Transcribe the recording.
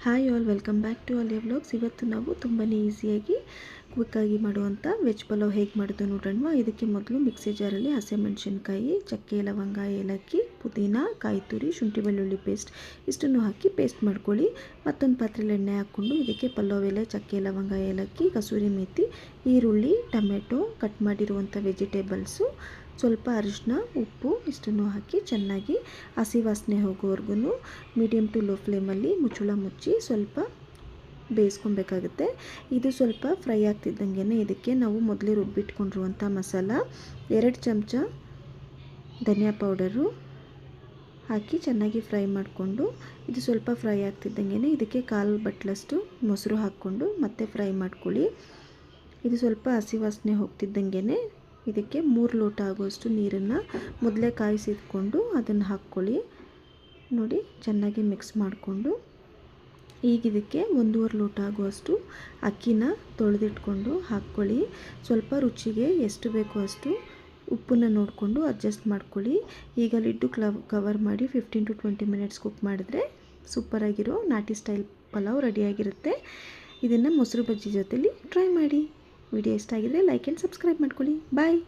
Hi all welcome back to Aliya vlogs ಇವತ್ತು ನಾವು ತುಂಬಾ ಈಸಿಯಾಗಿ ಕ್ವಿಕ್ಕಾಗಿ ಮಾಡುವಂಥ ವೆಜ್ ಪಲಾವ್ ಹೇಗೆ ಮಾಡೋದು ನೋಡೋಣ ಇದಕ್ಕೆ ಮೊದಲು ಮಿಕ್ಸಿ ಜಾರಲ್ಲಿ ಹಸಿಮೆಣಸಿನ್ಕಾಯಿ ಚಕ್ಕೆ ಲವಂಗ, ಏಲಕ್ಕಿ, ಪುದೀನ, ಕಾಯಿ ತುರಿ, ಶುಂಠಿ ಬೆಳ್ಳುಳ್ಳಿ ಪೇಸ್ಟ್ ಇಷ್ಟನ್ನು ಹಾಕಿ ಪೇಸ್ಟ್ ಮಾಡ್ಕೊಳ್ಳಿ. ಮತ್ತೊಂದು ಪಾತ್ರೆಯಲ್ಲಿ ಎಣ್ಣೆ ಹಾಕ್ಕೊಂಡು ಇದಕ್ಕೆ ಪಲಾವ್ ಎಲೆ, ಚಕ್ಕೆ ಲವಂಗ, ಏಲಕ್ಕಿ, ಕಸೂರಿ ಮೇಥಿ ಈರುಳ್ಳಿ, ಟೊಮೆಟೊ ಕಟ್ ಮಾಡಿರುವಂಥ ವೆಜಿಟೇಬಲ್ಸು ಸ್ವಲ್ಪ ಅರಿಶಿನ ಉಪ್ಪು ಇಷ್ಟನ್ನು ಹಾಕಿ ಚೆನ್ನಾಗಿ ಹಸಿ ವಾಸನೆ ಹೋಗೋವರೆಗೂ ಮೀಡಿಯಮ್ ಟು ಲೋ ಫ್ಲೇಮಲ್ಲಿ ಮುಚ್ಚಳ ಮುಚ್ಚಿ ಸ್ವಲ್ಪ ಬೇಯಿಸ್ಕೊಬೇಕಾಗುತ್ತೆ. ಇದು ಸ್ವಲ್ಪ ಫ್ರೈ ಆಗ್ತಿದ್ದಂಗೆ ಇದಕ್ಕೆ ನಾವು ಮೊದಲೇ ರುಬ್ಬಿಟ್ಕೊಂಡಿರುವಂಥ ಮಸಾಲ, ಎರಡು ಚಮಚ ಧನಿಯಾ ಪೌಡರು ಹಾಕಿ ಚೆನ್ನಾಗಿ ಫ್ರೈ ಮಾಡಿಕೊಂಡು, ಇದು ಸ್ವಲ್ಪ ಫ್ರೈ ಆಗ್ತಿದ್ದಂಗೆ ಇದಕ್ಕೆ ಕಾಲು ಬಟ್ಲಷ್ಟು ಮೊಸರು ಹಾಕ್ಕೊಂಡು ಮತ್ತೆ ಫ್ರೈ ಮಾಡ್ಕೊಳ್ಳಿ. ಇದು ಸ್ವಲ್ಪ ಹಸಿ ವಾಸನೆ ಹೋಗ್ತಿದ್ದಂಗೆ ಇದಕ್ಕೆ ಮೂರು ಲೋಟ ಆಗುವಷ್ಟು ನೀರನ್ನು ಮೊದಲೇ ಕಾಯಿಸಿಟ್ಕೊಂಡು ಅದನ್ನು ಹಾಕ್ಕೊಳ್ಳಿ. ನೋಡಿ, ಚೆನ್ನಾಗಿ ಮಿಕ್ಸ್ ಮಾಡಿಕೊಂಡು ಈಗ ಇದಕ್ಕೆ ಒಂದೂವರೆ ಲೋಟ ಆಗುವಷ್ಟು ಅಕ್ಕಿನ ತೊಳೆದಿಟ್ಕೊಂಡು ಹಾಕ್ಕೊಳ್ಳಿ. ಸ್ವಲ್ಪ ರುಚಿಗೆ ಎಷ್ಟು ಬೇಕೋ ಅಷ್ಟು ಉಪ್ಪನ್ನ ನೋಡಿಕೊಂಡು ಅಡ್ಜಸ್ಟ್ ಮಾಡ್ಕೊಳ್ಳಿ. ಈಗ ಲಿಡ್ಡು ಕ್ಲವ್ ಕವರ್ ಮಾಡಿ fifteen to twenty minutes cook ಮಾಡಿದ್ರೆ ಸೂಪರಾಗಿರೋ ನಾಟಿ ಸ್ಟೈಲ್ ಪಲಾವ್ ರೆಡಿಯಾಗಿರುತ್ತೆ. ಇದನ್ನು ಮೊಸರು ಬಜ್ಜಿ ಜೊತೆಲಿ ಟ್ರೈ ಮಾಡಿ. ವಿಡಿಯೋ ಇಷ್ಟ ಆಗಿದ್ರೆ ಲೈಕ್ ಆ್ಯಂಡ್ ಸಬ್ಸ್ಕ್ರೈಬ್ ಮಾಡ್ಕೊಳ್ಳಿ. ಬಾಯ್